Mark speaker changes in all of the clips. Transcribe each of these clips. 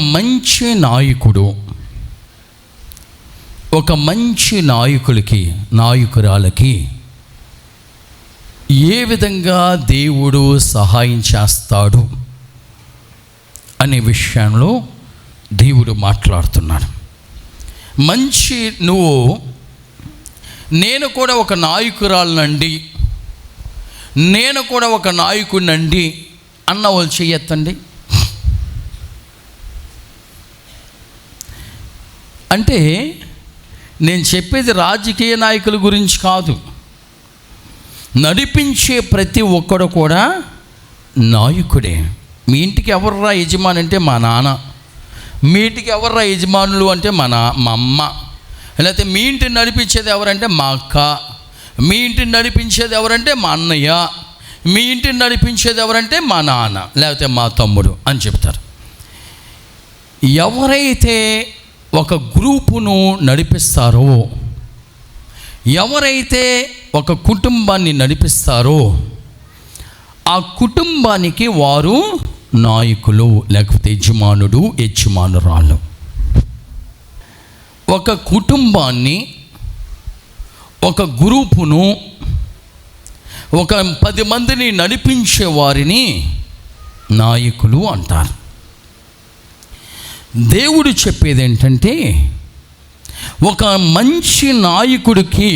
Speaker 1: మంచి నాయకుడు. ఒక మంచి నాయకులకి నాయకురాలకి ఏ విధంగా దేవుడు సహాయం చేస్తాడు అనే విషయంలో దేవుడు మాట్లాడుతున్నాడు. మంచి నువ్వు నేను కూడా ఒక నాయకురాలనండి నేను కూడా ఒక నాయకుడినండి అన్న వాళ్ళు చెయ్యొత్తండి అంటే నేను చెప్పేది రాజకీయ నాయకుల గురించి కాదు. నడిపించే ప్రతి ఒక్కడు కూడా నాయకుడే. మీ ఇంటికి ఎవర్రా యజమాని అంటే మా నాన్న. మీ ఇంటికి ఎవర్రా యజమానులు అంటే మా నా మా అమ్మ. లేకపోతే మీ ఇంటిని నడిపించేది ఎవరంటే మా అక్క. మీ ఇంటిని నడిపించేది ఎవరంటే మా అన్నయ్య. మీ ఇంటిని నడిపించేది ఎవరంటే మా నాన్న. లేకపోతే మా తమ్ముడు అని చెప్తారు. ఎవరైతే ఒక గ్రూపును నడిపిస్తారో? ఎవరైతే ఒక కుటుంబాన్ని నడిపిస్తారో ఆ కుటుంబానికి వారు నాయకులు లేకపోతే యజమానుడు యజమానురాలు. ఒక కుటుంబాన్ని ఒక గ్రూపును ఒక పది మందిని నడిపించే వారిని నాయకులు అంటారు. దేవుడు చెప్పేది ఏంటంటే ఒక మంచి నాయకుడికి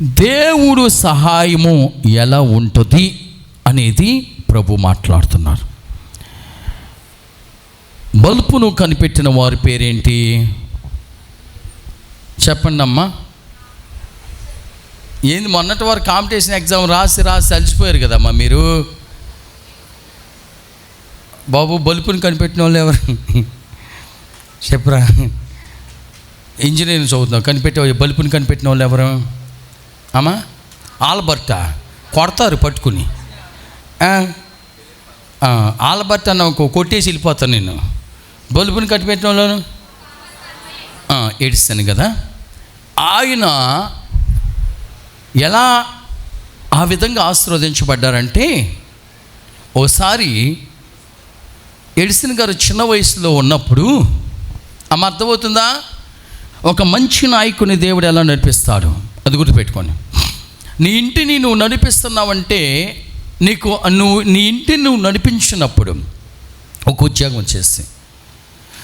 Speaker 1: దేవుడు సహాయము ఎలా ఉంటుంది అనేది ప్రభు మాట్లాడుతున్నారు. బల్పును కనిపెట్టిన వారి పేరేంటి? చెప్పండి అమ్మా. ఏంది మొన్నటి వారు కాంపిటీషన్ ఎగ్జామ్ రాసి రాసి అలసిపోయారు కదమ్మా మీరు? బాబు బల్బుని కనిపెట్టిన వాళ్ళు ఎవరు? చెప్పరా. ఇంజనీరింగ్ చదువుతున్నావు కనిపెట్టే బల్బుని కనిపెట్టిన వాళ్ళు ఎవరు? అమ్మా ఆల్బర్టా కొడతారు పట్టుకుని. ఆల్బర్ట్ అన్న కొట్టేసి వెళ్ళిపోతాను నేను. బల్బుని కనిపెట్టిన వాళ్ళు ఏడుస్తాను కదా. ఆయన ఎలా ఆ విధంగా ఆశీర్వదించబడ్డారంటే ఓసారి ఎడిసన్ గారు చిన్న వయసులో ఉన్నప్పుడు అమ్మ అర్థమవుతుందా? ఒక మంచి నాయకుని దేవుడు ఎలా నడిపిస్తాడు? అది గుర్తుపెట్టుకోండి. నీ ఇంటిని నువ్వు నడిపిస్తున్నావంటే నీకు నువ్వు నీ ఇంటిని నువ్వు నడిపించినప్పుడు ఒక ఉద్యోగం చేసి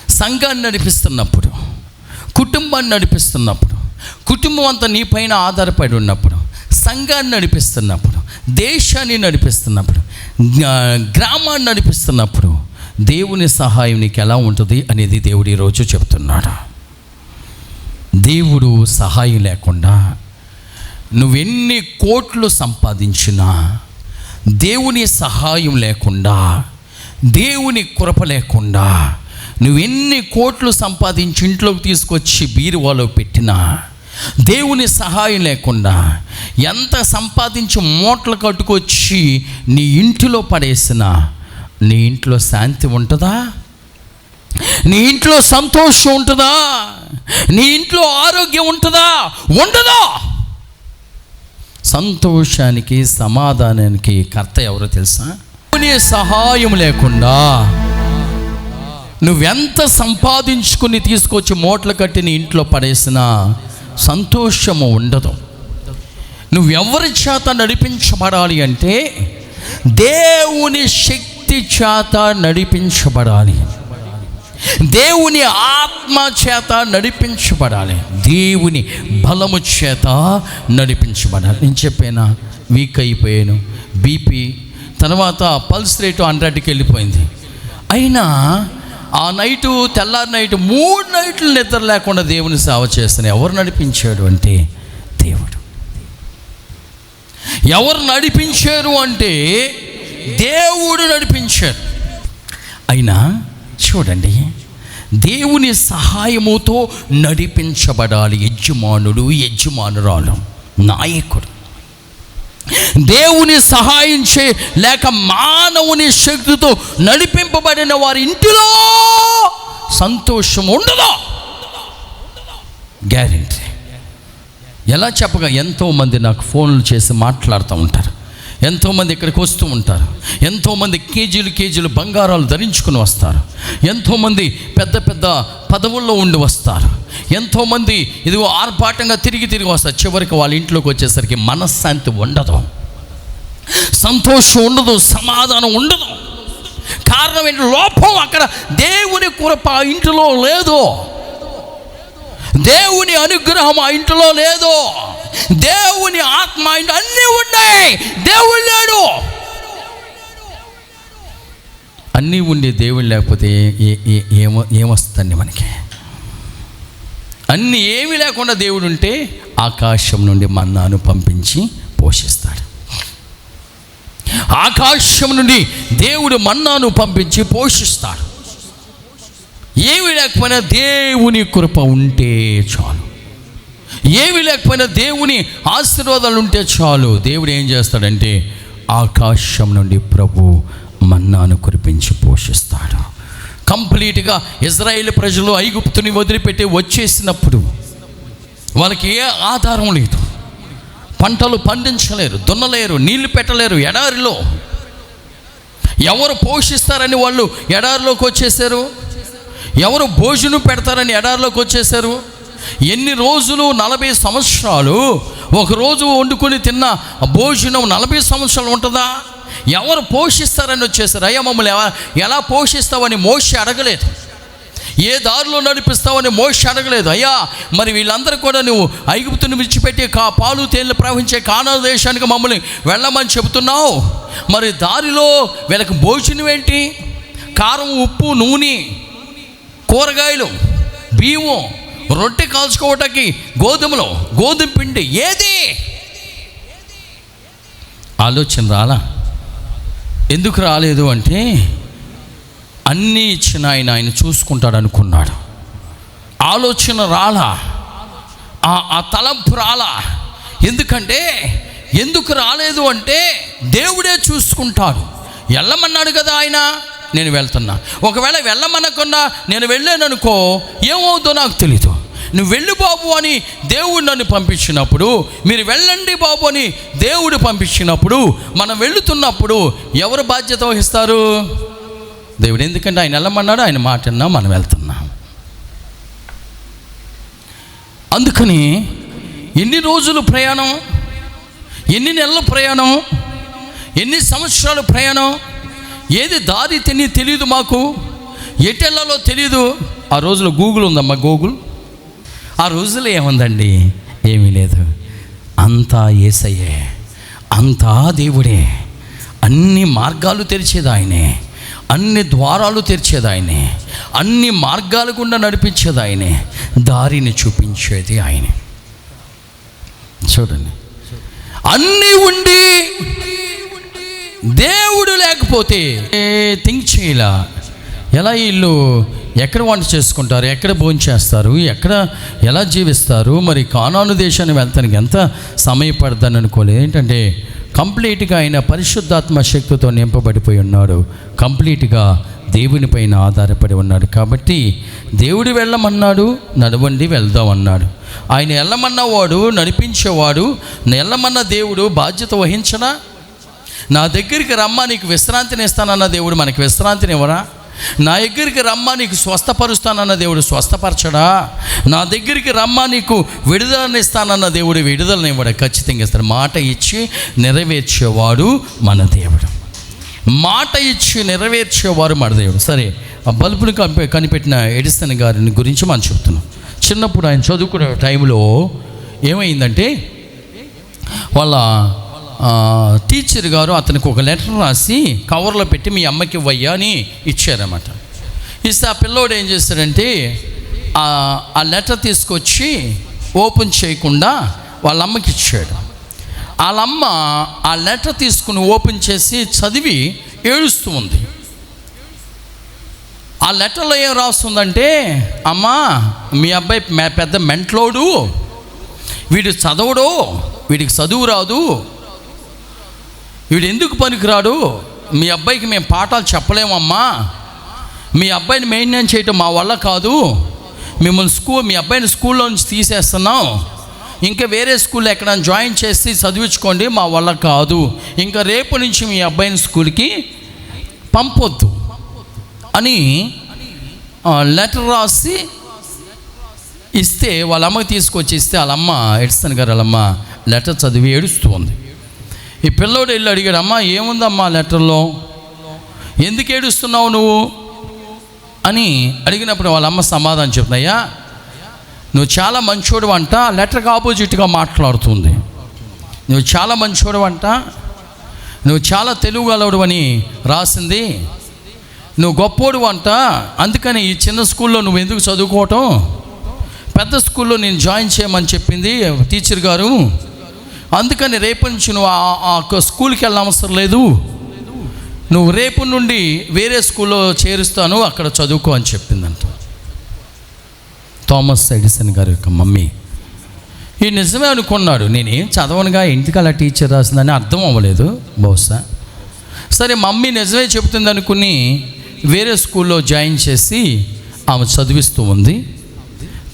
Speaker 1: సంఘాన్ని నడిపిస్తున్నప్పుడు కుటుంబాన్ని నడిపిస్తున్నప్పుడు కుటుంబం అంతా నీ పైన ఆధారపడి ఉన్నప్పుడు సంఘాన్ని నడిపిస్తున్నప్పుడు దేశాన్ని నడిపిస్తున్నప్పుడు గ్రామాన్ని నడిపిస్తున్నప్పుడు దేవుని సహాయం నీకు ఎలా ఉంటుంది అనేది దేవుడు ఈరోజు చెప్తున్నాడు. దేవుడు సహాయం లేకుండా నువ్వెన్ని కోట్లు సంపాదించినా దేవుని సహాయం లేకుండా దేవుని కృప లేకుండా నువ్వెన్ని కోట్లు సంపాదించి ఇంట్లోకి తీసుకొచ్చి బీరువాలో పెట్టినా దేవుని సహాయం లేకుండా ఎంత సంపాదించి మూటలు కట్టుకొచ్చి నీ ఇంటిలో పడేసినా నీ ఇంట్లో శాంతి ఉంటుందా? నీ ఇంట్లో సంతోషం ఉంటుందా? నీ ఇంట్లో ఆరోగ్యం ఉంటుందా? ఉండదా? సంతోషానికి సమాధానానికి కర్త ఎవరో తెలుసా? నీ సహాయం లేకుండా నువ్వెంత సంపాదించుకుని తీసుకొచ్చి మూటలు కట్టి నీ ఇంట్లో పడేసినా సంతోషము ఉండదు. నువ్వెవరి చేత నడిపించబడాలి అంటే దేవుని శక్తి చేత నడిపించబడాలి. దేవుని ఆత్మ చేత నడిపించబడాలి. దేవుని బలము చేత నడిపించబడాలి. నేను చెప్పానా? వీక్ అయిపోయాను. బీపీ తర్వాత పల్స్ రేటు హండ్రెడ్కి వెళ్ళిపోయింది. అయినా ఆ నైటు తెల్లారి నైట్ మూడు నైట్లు నిద్ర లేకుండా దేవుని సేవ చేస్తాను ఎవరు నడిపించాడు అంటే దేవుడు. ఎవరు నడిపించారు అంటే దేవుడు నడిపించాడు. అయినా చూడండి దేవుని సహాయముతో నడిపించబడాలి యజమానుడు యజమానురాలు నాయకుడు. దేవుని సహాయం చే లేక మానవుని శక్తితో నడిపింపబడిన వారి ఇంటిలో సంతోషం ఉండదు? గ్యారెంటీ. ఎలా చెప్పగా ఎంతోమంది నాకు ఫోన్లు చేసి మాట్లాడుతూ ఉంటారు. ఎంతోమంది ఇక్కడికి వస్తూ ఉంటారు. ఎంతోమంది కేజీలు కేజీలు బంగారాలు ధరించుకుని వస్తారు. ఎంతోమంది పెద్ద పెద్ద పదవుల్లో ఉండి వస్తారు. ఎంతోమంది ఇదిగో ఆర్భాటంగా తిరిగి తిరిగి వస్తారు. చివరికి వాళ్ళ ఇంట్లోకి వచ్చేసరికి మనశ్శాంతి ఉండదు. సంతోషం ఉండదు సమాధానం ఉండదు. కారణం ఏంటి? లోపం అక్కడ. దేవుని కృప ఆ ఇంటిలో లేదు. దేవుని అనుగ్రహం ఆ ఇంటిలో లేదు. దేవుని ఆత్మ అన్నీ ఉన్నాయి. దేవుడు లేడు. అన్నీ ఉండి దేవుడు లేకపోతే ఏ- ఏమో ఏమొస్తుందండి మనకి? అన్నీ ఏమి లేకుండా దేవుడు ఉంటే ఆకాశం నుండి మన్నాను పంపించి పోషిస్తాడు. ఆకాశం నుండి దేవుడు మన్నాను పంపించి పోషిస్తాడు. ఏమి లేకపోయినా దేవుని కృప ఉంటే చాలు. ఏమి లేకపోయినా దేవుని ఆశీర్వాదాలు ఉంటే చాలు. దేవుడు ఏం చేస్తాడంటే ఆకాశం నుండి ప్రభు మన్నాను కురిపించి పోషిస్తాడు. కంప్లీట్గా ఇజ్రాయేల్ ప్రజలు ఐగుప్తుని వదిలిపెట్టి వచ్చేసినప్పుడు వాళ్ళకి ఏ ఆధారం లేదు. పంటలు పండించలేరు దున్నలేరు నీళ్ళు పెట్టలేరు ఎడారిలో. ఎవరు పోషిస్తారని వాళ్ళు ఎడారిలోకి వచ్చేసారు? ఎవరు భోజనం పెడతారని ఎడారిలోకి వచ్చేసారు? ఎన్ని రోజులు నలభై సంవత్సరాలు? ఒక రోజు వండుకొని తిన్న భోజనం నలభై సంవత్సరాలు ఉంటుందా? ఎవరు పోషిస్తారని వచ్చేసారు. అయ్యా మమ్మల్ని ఎలా పోషిస్తావని మోషి అడగలేదు. ఏ దారిలో నడిపిస్తావని మోషి అడగలేదు. అయ్యా మరి వీళ్ళందరూ కూడా నువ్వు ఐగుప్తుని విడిచిపెట్టి కా పాలు తేనెలు ప్రవహించే కానా దేశానికి మమ్మల్ని వెళ్ళమని చెబుతున్నావు? మరి దారిలో వీళ్ళకి భోజనం ఏంటి? కారం ఉప్పు నూనె కూరగాయలు బియ్యం రొట్టె కాల్చుకోవటానికి గోధుమలు గోధుమ పిండి ఏది? ఆలోచన రాలా? ఎందుకు రాలేదు అంటే అన్నీ ఇచ్చిన ఆయన ఆయన చూసుకుంటాడు అనుకున్నాడు ఆలోచన రాలా? ఆ ఆ తలంపు రాలా? ఎందుకంటే ఎందుకు రాలేదు అంటే దేవుడే చూసుకుంటాడు. వెళ్ళమన్నాడు కదా ఆయన? నేను వెళ్తున్నా. ఒకవేళ వెళ్ళమనకుండా నేను వెళ్ళాననుకో ఏమవుతుందో నాకు తెలీదు. నువ్వు వెళ్ళు బాబు అని దేవుడు నన్ను పంపించినప్పుడు మీరు వెళ్ళండి బాబు అని దేవుడు పంపించినప్పుడు మనం వెళుతున్నప్పుడు ఎవరు బాధ్యత వహిస్తారు? దేవుడు ఎందుకంటే ఆయన వెళ్ళమన్నాడు ఆయన మాట విన్నా మనం వెళ్తున్నాం. అందుకని ఎన్ని రోజులు ప్రయాణం ఎన్ని నెలల ప్రయాణం ఎన్ని సంవత్సరాలు ప్రయాణం ఏది దారి తెని తెలియదు మాకు ఎటెళ్ళలో తెలియదు ఆ రోజులో గూగుల్ ఉందమ్మా గూగుల్. ఆ రోజులో ఏముందండి? ఏమీ లేదు. అంతా ఏసయ్యే అంతా దేవుడే. అన్ని మార్గాలు తెరిచేది ఆయనే. అన్ని ద్వారాలు తెరిచేది ఆయనే. అన్ని మార్గాల గుండా నడిపించేది ఆయనే. దారిని చూపించేది ఆయనే. చూడండి. అన్నీ ఉండి దేవుడు లేకపోతే ఏ థింక్ చేయలా? ఎలా వీళ్ళు ఎక్కడ వంట చేసుకుంటారు? ఎక్కడ భోజనం చేస్తారు? ఎక్కడ ఎలా జీవిస్తారు? మరి కానాను దేశాన్ని వెళ్తానికి ఎంత సమయం పడుతుందని అనుకోలేదు ఏంటంటే కంప్లీట్గా ఆయన పరిశుద్ధాత్మ శక్తితో నింపబడిపోయి ఉన్నాడు. కంప్లీట్గా దేవునిపైన ఆధారపడి ఉన్నాడు. కాబట్టి దేవుడు వెళ్ళమన్నాడు నడవండి వెళ్దాం అన్నాడు. ఆయన వెళ్ళమన్నవాడు నడిపించేవాడు వెళ్ళమన్న దేవుడు బాధ్యత వహించనా? నా దగ్గరికి రమ్మా నీకు విశ్రాంతిని ఇస్తానన్న దేవుడు మనకి విశ్రాంతిని ఇవ్వరా నా దగ్గరికి రమ్మా నీకు స్వస్థపరుస్తానన్న దేవుడు స్వస్థపరచడా? నా దగ్గరికి రమ్మా నీకు విడుదలనిస్తానన్న దేవుడు విడుదలని ఇవ్వడు. ఖచ్చితంగా ఇస్తాడు. మాట ఇచ్చి నెరవేర్చేవాడు మన దేవుడు. మాట ఇచ్చి నెరవేర్చేవారు మన దేవుడు. సరే ఆ బల్బుని కనిపె కనిపెట్టిన ఎడిసన్ గారిని గురించి మనం చెప్తున్నాం. చిన్నప్పుడు ఆయన చదువుకునే టైంలో ఏమైందంటే వాళ్ళ టీచర్ గారు అతనికి ఒక లెటర్ రాసి కవర్లో పెట్టి మీ అమ్మకి ఇవ్వయ్యా అని ఇచ్చారన్నమాట. ఇస్తే ఆ పిల్లోడు ఏం చేశారంటే ఆ లెటర్ తీసుకొచ్చి ఓపెన్ చేయకుండా వాళ్ళ అమ్మకి ఇచ్చాడు. వాళ్ళమ్మ ఆ లెటర్ తీసుకుని ఓపెన్ చేసి చదివి ఏడుస్తూ ఉంది. ఆ లెటర్లో ఏం రాస్తుందంటే అమ్మా మీ అబ్బాయి పెద్ద మెంట్లోడు. వీడు చదవడు వీడికి చదువు రాదు. వీడు ఎందుకు పనికిరాడు? మీ అబ్బాయికి మేము పాఠాలు చెప్పలేమమ్మా. మీ అబ్బాయిని మెయింటైన్ చేయటం మా వల్ల కాదు. మిమ్మల్ని స్కూల్ మీ అబ్బాయిని స్కూల్లో నుంచి తీసేస్తున్నాం. ఇంకా వేరే స్కూల్లో ఎక్కడ జాయిన్ చేసి చదివించుకోండి మా వల్ల కాదు. ఇంకా రేపు నుంచి మీ అబ్బాయిని స్కూల్కి పంపొద్దు అని లెటర్ రాసి ఇస్తే వాళ్ళ అమ్మకి తీసుకొచ్చి ఇస్తే వాళ్ళమ్మ ఎడిస్తాను ఎడిసన్ గారు వాళ్ళమ్మ లెటర్ చదివి ఏడుస్తూ ఉంది. ఈ పిల్లోడు వెళ్ళి అడిగాడు అమ్మా ఏముందమ్మా లెటర్లో? ఎందుకు ఏడుస్తున్నావు నువ్వు? అని అడిగినప్పుడు వాళ్ళ అమ్మ సమాధానం చెప్తున్నాయ్యా నువ్వు చాలా మంచోడు అంట లెటర్కి ఆపోజిట్గా మాట్లాడుతుంది. నువ్వు చాలా మంచోడు అంట నువ్వు చాలా తెలుగుగలవుడు అని రాసింది. నువ్వు గొప్పోడు అంట అందుకని ఈ చిన్న స్కూల్లో నువ్వు ఎందుకు చదువుకోవటం? పెద్ద స్కూల్లో నేను జాయిన్ చేయమని చెప్పింది టీచర్ గారు. అందుకని రేపు నుంచి నువ్వు ఆ- స్కూల్కి వెళ్ళనవసరం లేదు. నువ్వు రేపు నుండి వేరే స్కూల్లో చేరుస్తాను అక్కడ చదువుకో అని చెప్పిందంట. థామస్ ఎడిసన్ గారి యొక్క మమ్మీ. ఈ నిజమే అనుకున్నాడు నేనేం చదవనుగా ఇంటికి అలా టీచర్ రాసిందని అర్థం అవ్వలేదు బహుశా. సరే మమ్మీ నిజమే చెబుతుంది అనుకుని వేరే స్కూల్లో జాయిన్ చేసి ఆమె చదివిస్తూ ఉంది.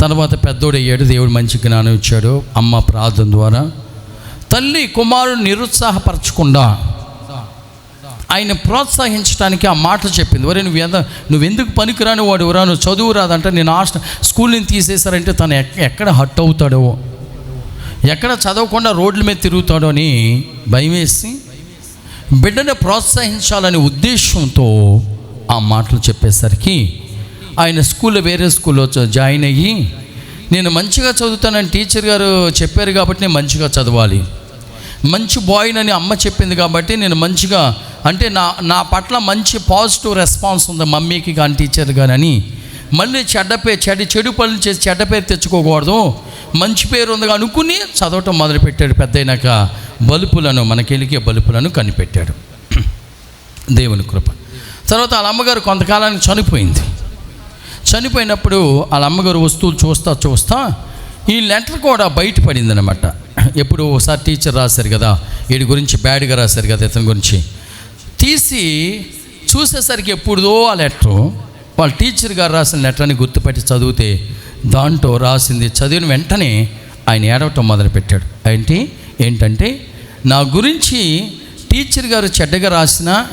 Speaker 1: తర్వాత పెద్దోడు అయ్యాడు దేవుడు మంచి జ్ఞానం ఇచ్చాడు అమ్మ ప్రార్థన ద్వారా తల్లి కుమారుడు నిరుత్సాహపరచకుండా ఆయన ప్రోత్సహించడానికి ఆ మాట చెప్పింది. వరే నువ్వు ఎంత నువ్వెందుకు పనికిరాని వాడు? ఎవరా నువ్వు చదువు రాదంటే నేను హాస్టల్ స్కూల్ నుంచి తీసేశారంటే తను ఎక్కడ హట్ అవుతాడో? ఎక్కడ చదవకుండా రోడ్ల మీద తిరుగుతాడో అని భయం వేసి బిడ్డను ప్రోత్సహించాలనే ఉద్దేశంతో ఆ మాటలు చెప్పేసరికి ఆయన స్కూల్లో వేరే స్కూల్లో జాయిన్ అయ్యి నేను మంచిగా చదువుతానని టీచర్ గారు చెప్పారు కాబట్టి నేను మంచిగా చదవాలి. మంచి బాయ్నని అమ్మ చెప్పింది కాబట్టి నేను మంచిగా అంటే నా నా పట్ల మంచి పాజిటివ్ రెస్పాన్స్ ఉంది మమ్మీకి కానీ టీచర్ కానీ అని. మళ్ళీ చెడ్డ పేరు చెడు చెడు పనులు చేసి చెడ్డ పేరు తెచ్చుకోకూడదు. మంచి పేరు ఉందిగా అనుకుని చదవటం మొదలుపెట్టాడు పెద్ద అయినాక బలుపులను మనకెలికే బలుపులను కనిపెట్టాడు. దేవుని కృప. తర్వాత వాళ్ళ అమ్మగారు కొంతకాలానికి చనిపోయింది. చనిపోయినప్పుడు వాళ్ళ అమ్మగారు వస్తువులు చూస్తా చూస్తా ఈ లెటర్ కూడా బయటపడింది అనమాట ఎప్పుడు ఒకసారి టీచర్ రాశారు కదా వీడి గురించి బ్యాడ్గా రాశారు కదా ఇతని గురించి. తీసి చూసేసరికి ఎప్పుడుదో ఆ లెటరు వాళ్ళ టీచర్ గారు రాసిన లెటర్ని గుర్తుపెట్టి చదివితే దాంట్లో రాసింది చదివిన వెంటనే ఆయన ఏడవటం మొదలుపెట్టాడు. ఏంటి? ఏంటంటే నా గురించి టీచర్ గారు చెడ్డగా రాసినా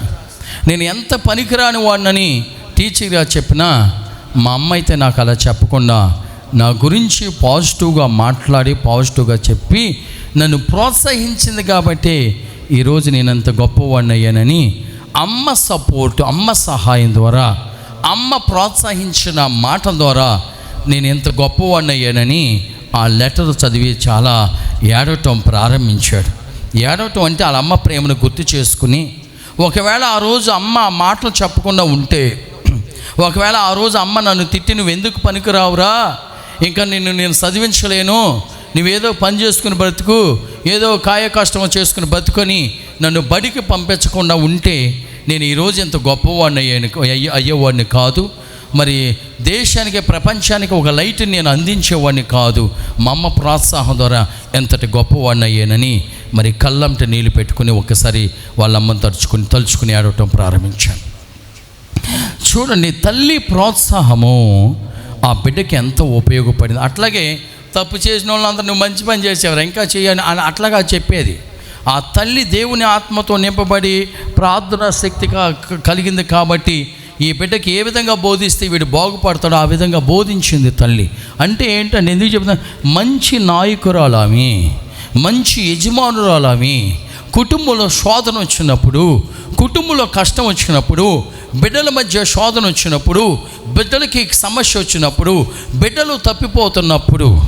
Speaker 1: నేను ఎంత పనికిరాని వాడినని టీచర్ గారు చెప్పినా మా అమ్మ అయితే నాకు అలా చెప్పకుండా నా గురించి పాజిటివ్గా మాట్లాడి పాజిటివ్గా చెప్పి నన్ను ప్రోత్సహించింది కాబట్టి ఈరోజు నేనంత గొప్పవాడిని అయ్యానని అమ్మ సపోర్ట్ అమ్మ సహాయం ద్వారా అమ్మ ప్రోత్సహించిన మాట ద్వారా నేను ఎంత గొప్పవాడిని అయ్యానని ఆ లెటర్ చదివి చాలా ఏడవటం ప్రారంభించాడు. ఏడవటం అంటే వాళ్ళ అమ్మ ప్రేమను గుర్తు చేసుకుని ఒకవేళ ఆ రోజు అమ్మ ఆ మాటలు చెప్పకుండా ఉంటే ఒకవేళ ఆ రోజు అమ్మ నన్ను తిట్టి నువ్వు ఎందుకు పనికిరావురా? ఇంకా నిన్ను నేను చదివించలేను. నువ్వేదో పని చేసుకుని బ్రతుకు ఏదో కాయ కష్టం చేసుకుని బ్రతుకొని నన్ను బడికి పంపించకుండా ఉంటే నేను ఈరోజు ఎంత గొప్పవాడిని అయ్యాను అయ్యే అయ్యేవాడిని కాదు. మరి దేశానికి ప్రపంచానికి ఒక లైట్ నేను అందించేవాడిని కాదు. మా అమ్మ ప్రోత్సాహం ద్వారా ఎంతటి గొప్పవాడిని అయ్యానని మరి కళ్ళంట నీళ్ళు పెట్టుకుని ఒకసారి వాళ్ళ అమ్మని తలుచుకుని తలుచుకుని ఆడటం ప్రారంభించాను. చూడండి తల్లి ప్రోత్సాహము ఆ బిడ్డకి ఎంతో ఉపయోగపడింది. అట్లాగే తప్పు చేసిన వాళ్ళంతా నువ్వు మంచి పని చేసేవారు ఇంకా చేయని అని అట్లాగా చెప్పేది. ఆ తల్లి దేవుని ఆత్మతో నింపబడి ప్రార్థన శక్తిగా క- కలిగింది కాబట్టి ఈ బిడ్డకి ఏ విధంగా బోధిస్తే వీడు బాగుపడతాడో ఆ విధంగా బోధించింది తల్లి. అంటే ఏంటంటే ఎందుకు చెప్తాను మంచి నాయకురాలు మంచి యజమానురాలు కుటుంబంలో శోధన వచ్చినప్పుడు కుటుంబంలో కష్టం వచ్చినప్పుడు బిడ్డల మధ్య శోధన వచ్చినప్పుడు బిడ్డలకి సమస్య వచ్చినప్పుడు బిడ్డలు తప్పిపోతున్నప్పుడు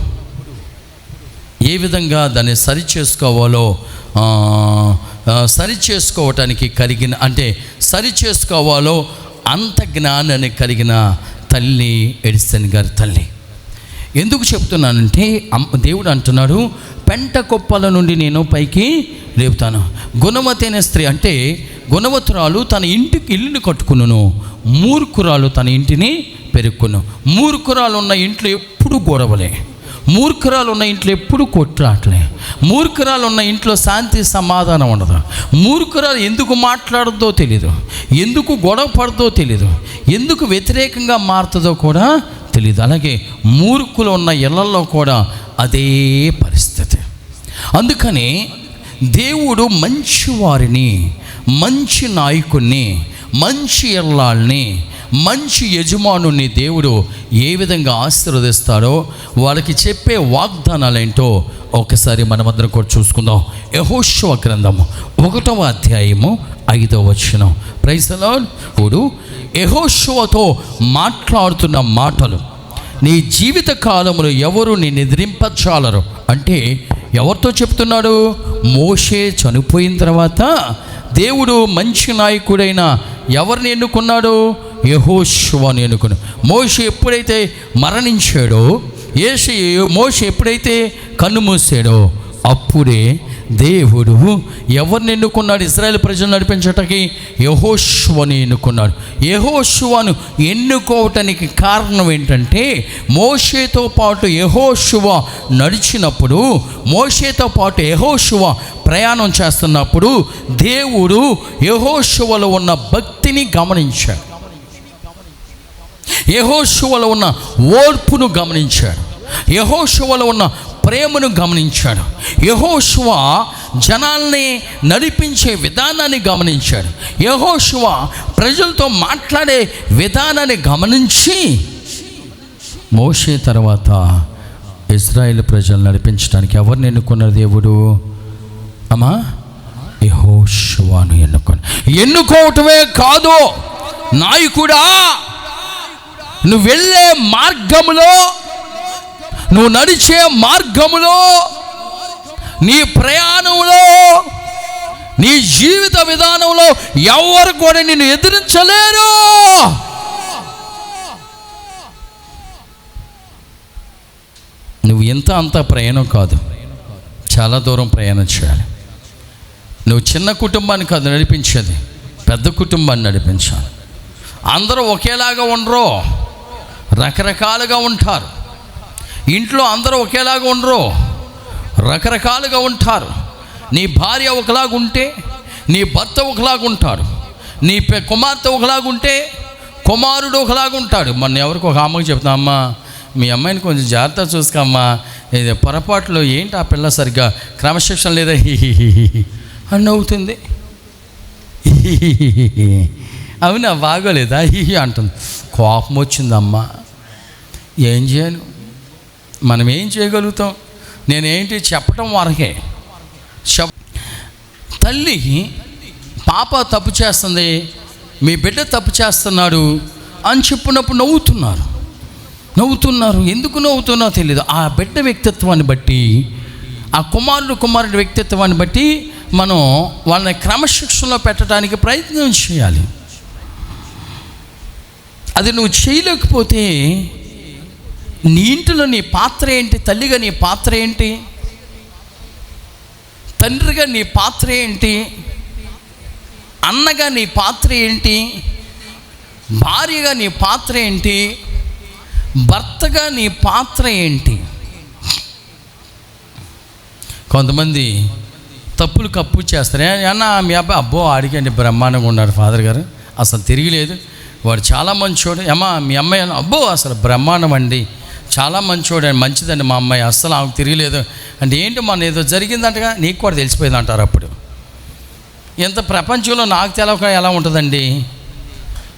Speaker 1: ఏ విధంగా దాన్ని సరి చేసుకోవాలో సరి చేసుకోవటానికి కలిగిన అంటే సరి చేసుకోవాలో అంత జ్ఞానాన్ని కలిగిన తల్లి ఎడిసన్ గారి తల్లి. ఎందుకు చెప్తున్నానంటే దేవుడు అంటున్నాడు పెంట కుప్పల నుండి నేను పైకి లేపుతాను. గుణవతి అనే స్త్రీ అంటే గుణవతురాలు తన ఇంటికి ఇల్లుని కట్టుకును. మూర్ఖురాలు తన ఇంటిని పెరుక్కును. మూర్ఖురాలు ఉన్న ఇంట్లో ఎప్పుడు గొడవలే. మూర్ఖురాలు ఉన్న ఇంట్లో ఎప్పుడు కొట్లాటలే. మూర్ఖురాలు ఉన్న ఇంట్లో శాంతి సమాధానం ఉండదు. మూర్ఖురాలు ఎందుకు మాట్లాడదో తెలీదు. ఎందుకు గొడవ పడదో తెలీదు. ఎందుకు వ్యతిరేకంగా మారుతుందో కూడా తెలియదు అలాగే మూర్ఖులు ఉన్న ఇళ్ళలో కూడా అదే పరిస్థితి. అందుకని దేవుడు మంచి వారిని మంచి నాయకుణ్ణి మంచి ఎల్లాల్ని మంచి యజమానుని దేవుడు ఏ విధంగా ఆశీర్వదిస్తాడో వాళ్ళకి చెప్పే వాగ్దానాలు ఏంటో ఒకసారి మనమందరం కూడా చూసుకుందాం. యహోశవ గ్రంథము ఒకటవ అధ్యాయము ఐదవ వచనం. ప్రైసలాడ్ ఇప్పుడు యహోశవతో మాట్లాడుతున్న మాటలు. నీ జీవిత కాలంలో ఎవరు నీ ఎదిరింపచాలరు అంటే ఎవరితో చెప్తున్నాడు? మోషే చనిపోయిన తర్వాత దేవుడు మంచి నాయకుడైన ఎవరిని ఎన్నుకున్నాడు? యహోశువాని ఎన్నుకున్నాడు. మోషే ఎప్పుడైతే మరణించాడో ఏసి మోషే ఎప్పుడైతే కన్ను మూసాడో అప్పుడే దేవుడు ఎవరిని ఎన్నుకున్నాడు? ఇస్రాయేల్ ప్రజలు నడిపించటానికి యహోశువని ఎన్నుకున్నాడు. యహోశువను ఎన్నుకోవటానికి కారణం ఏంటంటే మోషేతో పాటు యహోశువ నడిచినప్పుడు మోషేతో పాటు యహోశువ ప్రయాణం చేస్తున్నప్పుడు దేవుడు యహోశువలో ఉన్న భక్తిని గమనించాడు. యహోశువలో ఉన్న ఓర్పును గమనించాడు. యహోశువలో ఉన్న ప్రేమను గమనించాడు. యహోశువ జనాల్ని నడిపించే విధానాన్ని గమనించాడు. యహోశువ ప్రజలతో మాట్లాడే విధానాన్ని గమనించి మోసే తర్వాత ఇజ్రాయేల్ ప్రజలు నడిపించడానికి ఎవరిని ఎన్నుకున్న దేవుడు? అమ్మా యహోశువాను ఎన్నుకొని ఎన్నుకోవటమే కాదు నాయకుడా నువ్వు వెళ్ళే మార్గంలో నువ్వు నడిచే మార్గములో నీ ప్రయాణంలో నీ జీవిత విధానంలో ఎవరు కూడా నిన్ను ఎదిరించలేరు. నువ్వు ఎంత అంత ప్రయాణం కాదు. చాలా దూరం ప్రయాణం చేయాలి. నువ్వు చిన్న కుటుంబాన్ని కాదు నడిపించేది. పెద్ద కుటుంబాన్ని నడిపించాలి. అందరూ ఒకేలాగా ఉండరు. రకరకాలుగా ఉంటారు. ఇంట్లో అందరూ ఒకేలాగా ఉండరు. రకరకాలుగా ఉంటారు. నీ భార్య ఒకలాగా ఉంటే నీ భర్త ఒకలాగా ఉంటాడు నీ పె- కుమార్తె ఒకలాగా ఉంటే కుమారుడు ఒకలాగా ఉంటాడు. మొన్న ఎవరికి ఒక అమ్మకి చెప్తా అమ్మా మీ అమ్మాయిని కొంచెం జాగ్రత్త చూసుకోమ్మా ఇది పొరపాటులో ఏంటి ఆ పిల్ల సరిగ్గా? క్రమశిక్షణ లేదా? అని నవ్వుతుంది. అవునా? బాగోలేదా? హిహి అంటుంది. కోపం వచ్చిందమ్మా. ఏం చేయను మనం ఏం చేయగలుగుతాం? నేనేంటి చెప్పటం వరకే. చెప్ తల్లి పాప తప్పు చేస్తుంది మీ బిడ్డ తప్పు చేస్తున్నాడు అని చెప్పినప్పుడు నవ్వుతున్నారు. నవ్వుతున్నారు. ఎందుకు నవ్వుతున్నో తెలియదు ఆ బిడ్డ వ్యక్తిత్వాన్ని బట్టి ఆ కుమారుడు కుమారుడి వ్యక్తిత్వాన్ని బట్టి మనం వాళ్ళని క్రమశిక్షణలో పెట్టడానికి ప్రయత్నం చేయాలి. అది నువ్వు చేయలేకపోతే నీ ఇంటిలో నీ పాత్ర ఏంటి? తల్లిగా నీ పాత్ర ఏంటి? తండ్రిగా నీ పాత్ర ఏంటి? అన్నగా నీ పాత్ర ఏంటి? భార్యగా నీ పాత్ర ఏంటి? భర్తగా నీ పాత్ర ఏంటి? కొంతమంది తప్పులు కప్పు చేస్తారు. అన్న మీ అబ్బాయి అబ్బో అడిగండి బ్రహ్మాండంగా ఉన్నారు ఫాదర్ గారు. అసలు తిరిగిలేదు వాడు చాలా మంచోడు. ఏమా మీ అమ్మాయి అబ్బో అసలు బ్రహ్మాండం అండి. చాలా మంచోడు మంచిదండి మా అమ్మాయి. అస్సలు ఆమెకు తిరిగిలేదు. అంటే ఏంటి మన ఏదో జరిగిందంటగా నీకు కూడా తెలిసిపోయింది అంటారు అప్పుడు. ఎంత ప్రపంచంలో నాకు తెలవక ఎలా ఉంటుందండి?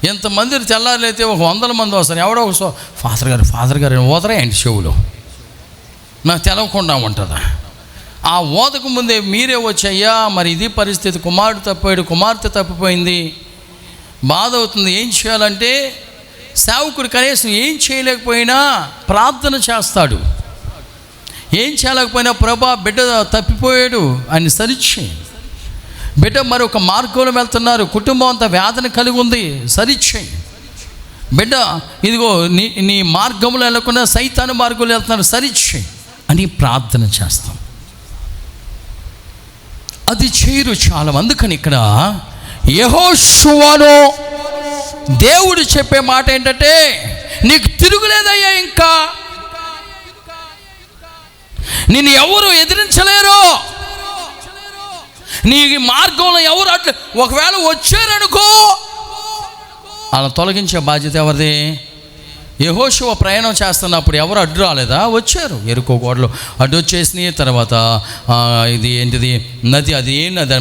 Speaker 1: ఎంతమంది తెల్లారులైతే ఒక వందల మంది వస్తారు. ఎవడో ఒక సో ఫాదర్ గారు ఫాదర్ గారు ఓదరా చెవులు. నాకు తెలవకుండా ఉంటుందా? ఆ ఓదకు ముందే మీరే వచ్చయ్యా మరి ఇది పరిస్థితి. కుమారుడు తప్పాడు కుమార్తె తప్పిపోయింది. బాధ అవుతుంది. ఏం చేయాలంటే సేవకుడు కనీసం ఏం చేయలేకపోయినా ప్రార్థన చేస్తాడు. ఏం చేయలేకపోయినా ప్రభా బిడ్డ తప్పిపోయాడు అని సరిచి బిడ్డ మరొక మార్గంలో వెళ్తున్నారు. కుటుంబం అంత వేదన కలిగి ఉంది. సరిచేయి. బిడ్డ ఇదిగో నీ నీ మార్గంలో వెళ్ళకుండా సైతాను మార్గంలో వెళ్తున్నారు. సరిచేయి అని ప్రార్థన చేస్తాం. అది చేయరు చాలా. అందుకని ఇక్కడ యహోశువను దేవుడు చెప్పే మాట ఏంటంటే నీకు తిరుగులేదయ్యా ఇంకా. నిన్ను ఎవరు ఎదిరించలేరు. నీ మార్గంలో ఎవరు అట్లా ఒకవేళ వచ్చారనుకో అలా తొలగించే బాధ్యత ఎవరిది? యహోశివ ప్రయాణం చేస్తున్నప్పుడు ఎవరు అడ్డు రాలేదా? వచ్చారు. ఎరుకో గోడలు అడ్డు వచ్చేసినాయి తర్వాత ఇది ఏంటిది? నది అది ఏం నది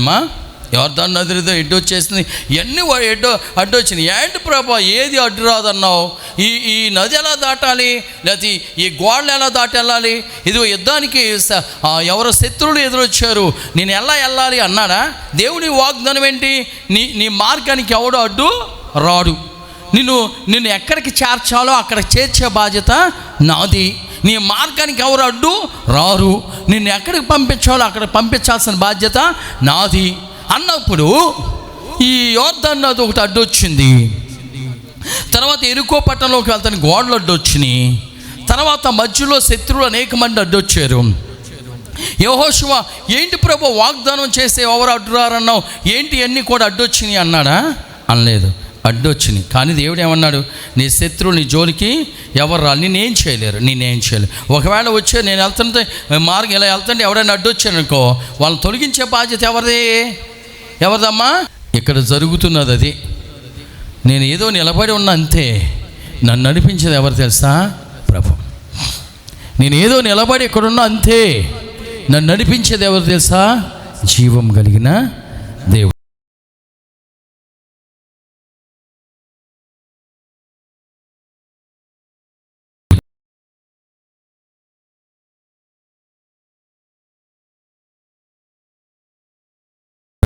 Speaker 1: అమ్మా ఎవరిదాన్ని నదితో ఎడ్డు వచ్చేసింది ఇవన్నీ ఎడ్డు అడ్డు వచ్చినాయి ఏంటి ప్రభా ఏది అడ్డు రాదన్నావు? ఈ ఈ నది ఎలా దాటాలి? లేకపోతే ఈ గోడలు ఎలా దాటి వెళ్ళాలి ఇది యుద్ధానికి ఎవరు ఎవరో శత్రువులు ఎదురొచ్చారు. నేను ఎలా వెళ్ళాలి అన్నాడా? దేవుని వాగ్దానం ఏంటి? నీ నీ మార్గానికి ఎవడు అడ్డు రాడు. నిన్ను నిన్ను ఎక్కడికి చేర్చాలో అక్కడ చేర్చే బాధ్యత నాది. నీ మార్గానికి ఎవరు అడ్డు రారు. నిన్ను ఎక్కడికి పంపించాలో అక్కడ పంపించాల్సిన బాధ్యత నాది. అన్నప్పుడు ఈ యోర్ధన్ నది ఒకటి అడ్డొచ్చింది. తర్వాత ఎరుకో పట్టణంలోకి వెళ్తాను గోడలు అడ్డొచ్చినాయి. తర్వాత మధ్యలో శత్రువులు అనేక మంది అడ్డొచ్చారు. యహోశివ ఏంటి ప్రభు వాగ్దానం చేస్తే ఎవరు అడ్డురారన్నావు? ఏంటి అన్నీ కూడా అడ్డొచ్చినాయి అన్నాడా? అనలేదు. అడ్డొచ్చినాయి. కానీ దేవుడు ఏమన్నాడు? నీ శత్రువు నీ జోలికి ఎవరు రా నేనేం చేయలేరు. నేనేం చేయలేరు. ఒకవేళ వచ్చే నేను వెళ్తుంటే మార్గం ఇలా వెళ్తుంటే ఎవరైనా అడ్డొచ్చాను అనుకో వాళ్ళని తొలగించే బాధ్యత ఎవరిది? ఎవరిదమ్మా? ఇక్కడ జరుగుతున్నది అది నేను ఏదో నిలబడి ఉన్నా అంతే. నన్ను నడిపించేది ఎవరు తెలుసా? ప్రభు. నేను ఏదో నిలబడి ఇక్కడున్నా అంతే. నన్ను నడిపించేది ఎవరు తెలుసా? జీవం కలిగిన దేవుడు.